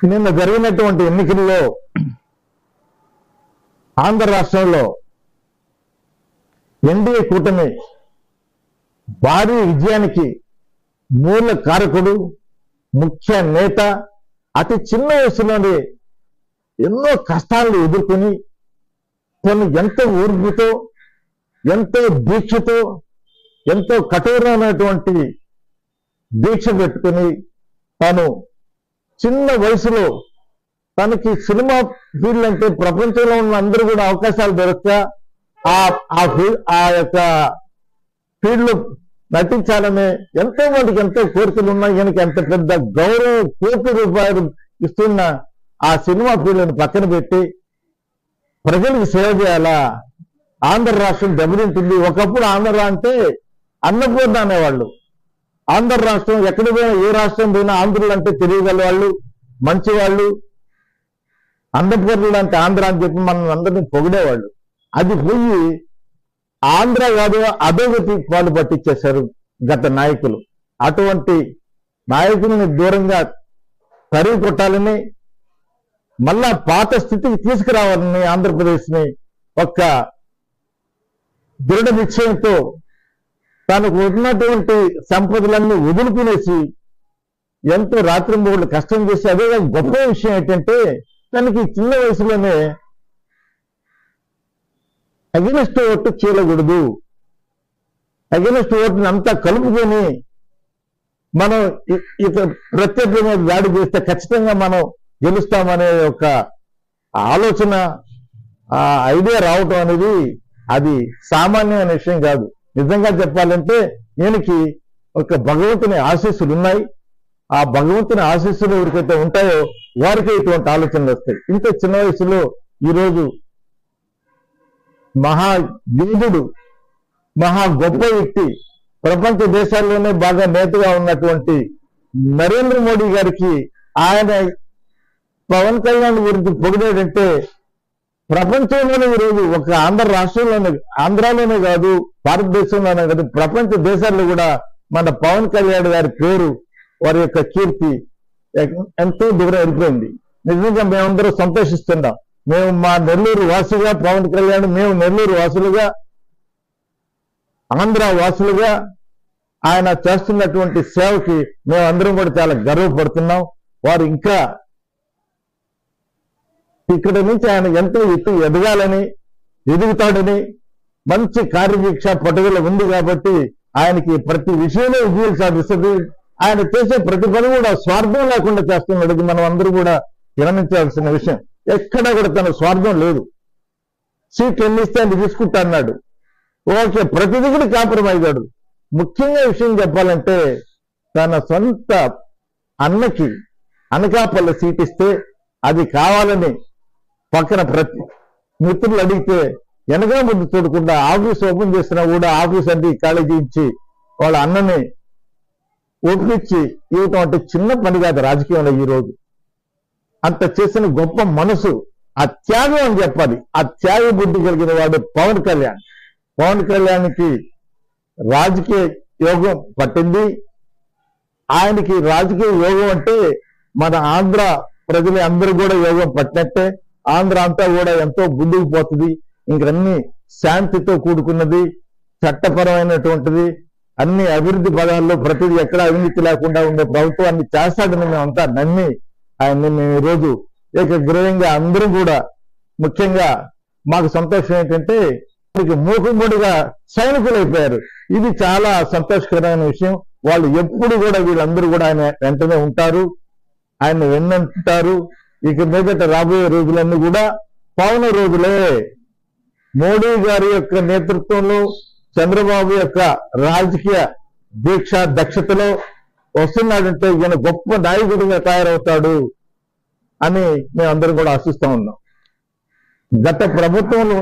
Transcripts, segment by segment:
నిన్న జరిగినటువంటి ఎన్నికల్లో ఆంధ్ర రాష్ట్రంలో ఎన్డీఏ కూటమి భారీ విజయానికి మూల కారకుడు ముఖ్య నేత అతి చిన్న వయసులోనే ఎన్నో కష్టాలను ఎదుర్కొని తను ఎంతో ఓర్పుతో ఎంతో దీక్షతో ఎంతో కఠోరమైనటువంటి దీక్ష పెట్టుకుని తాను చిన్న వయసులో తనకి సినిమా ఫీల్డ్ అంటే ప్రపంచంలో ఉన్న అందరూ కూడా అవకాశాలు దొరక్క ఆ ఆ ఆ యొక్క ఫీల్డ్లో నటించాలనే ఎంతో మందికి ఎంతో కోరికలు ఉన్నాయి. ఈయనకి ఎంత పెద్ద గౌరవ కోటి రూపాయలు ఇస్తున్న ఆ సినిమా ఫీల్డ్ని పక్కన పెట్టి ప్రజలకు సేవ చేయాలా? ఆంధ్ర రాష్ట్రం దెబ్బతింటుంది. ఒకప్పుడు ఆంధ్ర అంటే అన్నపూర్ణ అనేవాళ్ళు. ఆంధ్ర రాష్ట్రం ఎక్కడ పోయినా ఏ రాష్ట్రం పోయినా ఆంధ్రులు అంటే తెలియగల వాళ్ళు మంచి వాళ్ళు. అన్నపూర్ణులు అంటే ఆంధ్ర అని చెప్పి మనం అందరినీ పొగిడేవాళ్ళు. అది పోయి ఆంధ్ర కాదు అధోగతి పాలు పట్టించేశారు గత నాయకులు. అటువంటి నాయకుల్ని దూరంగా తరిగి కొట్టాలని మళ్ళా పాత స్థితికి తీసుకురావాలని ఆంధ్రప్రదేశ్ని ఒక్క దృఢ నిశ్చయంతో తనకు ఉన్నటువంటి సంపదలన్నీ వదులుకునేసి ఎంతో రాత్రింబోళ్ళు కష్టం చేసి అదే గొప్ప విషయం ఏంటంటే తనకి చిన్న వయసులోనే అగినెస్ట్ ఓటు చీలకూడదు. అగినెస్ట్ ఓటుని అంతా కలుపుకొని మనం ఇక ప్రత్యర్థి మీద దాడి చేస్తే ఖచ్చితంగా మనం గెలుస్తామనే ఒక ఆలోచన ఆ ఐడియా రావటం అనేది అది సామాన్యమైన విషయం కాదు. నిజంగా చెప్పాలంటే ఈయనకి ఒక భగవంతుని ఆశీస్సులు ఉన్నాయి. ఆ భగవంతుని ఆశీస్సులు ఎవరికైతే ఉంటాయో వారికి ఇటువంటి ఆలోచనలు వస్తాయి. ఇంత చిన్న వయసులో ఈరోజు మహా యోధుడు మహా గొప్ప వ్యక్తి ప్రపంచ దేశాల్లోనే బాగా నేతగా ఉన్నటువంటి నరేంద్ర మోడీ గారికి ఆయన పవన్ కళ్యాణ్ గురించి పొగిడాడంటే ప్రపంచంలోనే ఈరోజు ఒక ఆంధ్ర రాష్ట్రంలోనే ఆంధ్రాలోనే కాదు భారతదేశంలోనే కాదు ప్రపంచ దేశాల్లో కూడా మన పవన్ కళ్యాణ్ గారి పేరు వారి యొక్క కీర్తి ఎంతో దూరం వెళ్ళిపోయింది. నిజంగా మేమందరూ సంతోషిస్తున్నాం. మేము మా నెల్లూరు వాసులుగా పవన్ కళ్యాణ్ మేము నెల్లూరు వాసులుగా ఆంధ్ర వాసులుగా ఆయన చేస్తున్నటువంటి సేవకి మేమందరం కూడా చాలా గర్వపడుతున్నాం. వారు ఇంకా ఇక్కడ నుంచి ఆయన ఎంతో ఎత్తు ఎదగాలని ఎదుగుతాడని మంచి కార్యదీక్ష పట్టుదల ఉంది కాబట్టి ఆయనకి ప్రతి విషయంలో విజయం సాధిస్తుంది. ఆయన చేసే ప్రతి పని కూడా స్వార్థం లేకుండా చేస్తున్నాడు ఇది మనం అందరూ కూడా గమనించాల్సిన విషయం. ఎక్కడా కూడా తన స్వార్థం లేదు. సీట్లు ఎన్ని ఇస్తే తీసుకుంటా అన్నాడు. ఓకే ప్రతిదీ కూడా కాంప్రమైజ్ అడు ముఖ్యంగా విషయం చెప్పాలంటే తన సొంత అన్నకి అనకాపల్లి సీట్ ఇస్తే అది కావాలని పక్కన ప్రతి మిత్రులు అడిగితే వెనక ముందు చూడకుండా ఆఫీస్ ఓపెన్ చేసినా కూడా ఆఫీస్ అంటే కాలేజీ ఇచ్చి వాళ్ళ అన్నని ఒప్పించి ఇవ్వటం అంటే చిన్న పని కాదు రాజకీయంలో ఈ రోజు. అంత చేసిన గొప్ప మనసు ఆ త్యాగం అని చెప్పాలి. ఆ త్యాగ బుద్ధి కలిగిన వాడు పవన్ కళ్యాణ్. పవన్ కళ్యాణ్కి రాజకీయ యోగం పట్టింది. ఆయనకి రాజకీయ యోగం అంటే మన ఆంధ్ర ప్రజలు అందరూ కూడా యోగం పట్టినట్టే. ఆంధ్ర అంతా కూడా ఎంతో ముందుకు పోతుంది. ఇంకన్నీ శాంతితో కూడుకున్నది చట్టపరమైనటువంటిది అన్ని అభివృద్ధి పదాల్లో ప్రతిదీ ఎక్కడ అవినీతి లేకుండా ఉండే ప్రభుత్వాన్ని చేస్తాడని మేమంతా నమ్మి ఆయన్ని మేము ఈరోజు ఏకగ్రీవంగా అందరూ కూడా ముఖ్యంగా మాకు సంతోషం ఏంటంటే మనకి మూకుమ్మడిగా సైనికులు ఇది చాలా సంతోషకరమైన విషయం. వాళ్ళు ఎప్పుడు కూడా వీళ్ళందరూ కూడా ఆయన వెంటనే ఉంటారు. ఆయన వెన్నంటారు. ఇక మీదట రాబోయే రోజులన్నీ కూడా పవన రోజులే. మోడీ గారి యొక్క నేతృత్వంలో చంద్రబాబు యొక్క రాజకీయ దీక్ష దక్షతలో వస్తున్నాడంటే ఈయన గొప్ప నాయకుడిగా తయారవుతాడు అని మేమందరం కూడా ఆశిస్తా ఉన్నాం. గత ప్రభుత్వంలో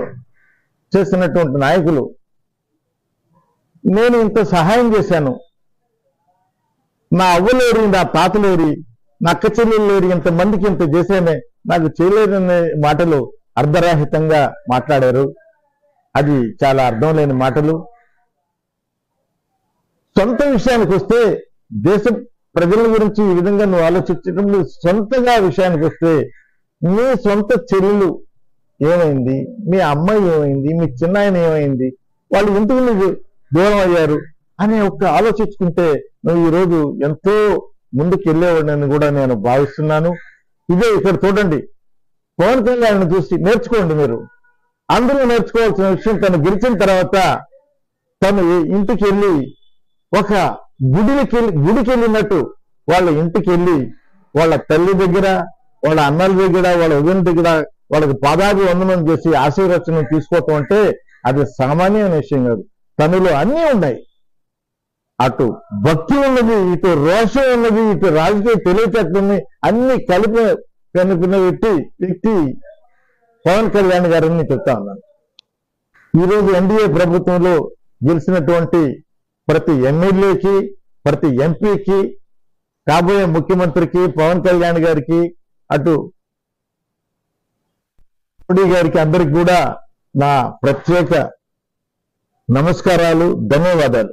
చేసినటువంటి నాయకులు నేను ఇంత సహాయం చేశాను. నా అవ్వలేరి నా తాతలేరి నా అక్క ఇంత ఇంతమందికి ఇంత చేసేనే నాకు చేయలేదనే మాటలు అర్ధరాహితంగా మాట్లాడారు. అది చాలా అర్థం లేని మాటలు. సొంత విషయానికి వస్తే దేశ ప్రజల గురించి ఈ విధంగా నువ్వు ఆలోచించడం సొంతగా విషయానికి వస్తే నీ సొంత చెల్లెలు ఏమైంది? మీ అమ్మాయి ఏమైంది? మీ చిన్నాయన ఏమైంది? వాళ్ళు ఎందుకు నీకు దూరం అయ్యారు? అనే ఒక్క ఆలోచించుకుంటే నువ్వు ఈ రోజు ఎంతో ముందుకు వెళ్ళేవాడిని కూడా నేను భావిస్తున్నాను. ఇదే ఇక్కడ చూడండి. పవన్ కళ్యాణ్ చూసి నేర్చుకోండి మీరు. అందరూ నేర్చుకోవాల్సిన విషయం తను గెలిచిన తర్వాత తను ఇంటికి వెళ్ళి ఒక గుడికి గుడికి వెళ్ళినట్టు వాళ్ళ ఇంటికి వెళ్ళి వాళ్ళ తల్లి దగ్గర వాళ్ళ అన్నల దగ్గర వాళ్ళ ఉదయం దగ్గర వాళ్ళకి పాదాభి వందనం చేసి ఆశీర్వచనం తీసుకోవటం అంటే అది సామాన్యమైన విషయం కాదు. తనలో అన్నీ ఉన్నాయి. అటు భక్తి ఉన్నది ఇటు రోషం ఉన్నది ఇటు రాజకీయ తెలివితేటలని అన్ని కలిపి కనిపిన వ్యక్తి వ్యక్తి పవన్ కళ్యాణ్ గారని చెప్తా ఉన్నాను. ఈరోజు ఎన్డీఏ ప్రభుత్వంలో గెలిచినటువంటి ప్రతి ఎమ్మెల్యేకి ప్రతి ఎంపీకి కాబోయే ముఖ్యమంత్రికి పవన్ కళ్యాణ్ గారికి అటు మోడీ గారికి అందరికి కూడా నా ప్రత్యేక నమస్కారాలు ధన్యవాదాలు.